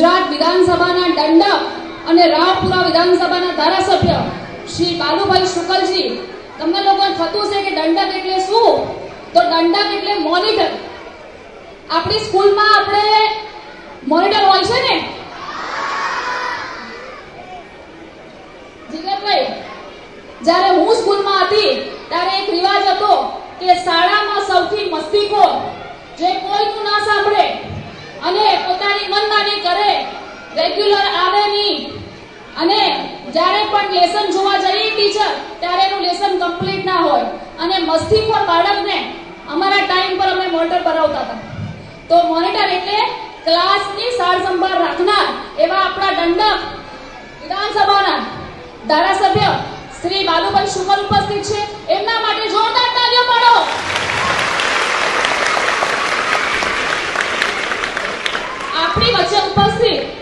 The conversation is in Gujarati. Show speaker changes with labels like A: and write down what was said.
A: ગુજરાત વિધાનસભાના દંડક અને રાવપુરા વિધાનસભાના ધારાસભ્ય શ્રી બાલુભાઈ શુકલજી. તમને લોકોને થતું છે કે દંડક એટલે શું? તો દંડક એટલે મોનિટર આપણી સ્કૂલમાં આપણે મોનિટર હોય છે ને? જીગરભાઈ જ્યારે હું સ્કૂલમાં હતી, ત્યારે એક રિવાજ હતો કે શાળામાં સૌથી મસ્તીખોર જે કોઈનું ના સાંભળે અને પોતાની મનમાની કરે રેગ્યુલર આવે નહીં. અને જ્યારે પણ લેસન જોવા જઈએ ટીચર ત્યારે એનું લેસન કમ્પ્લીટ ના હોય. અને મસ્તીખોર બાળકને અમારા ટાઈમ પર અમે મોનિટર કરાવતા હતા. તો મોનિટર એટલે ક્લાસની સાર સંભાળ રાખનાર એવા આપણા દંડક વિધાનસભાના ધારાસભ્ય શ્રી બાલુભાઈ શુકલ ઉપસ્થિત છે. 今ちょっとパス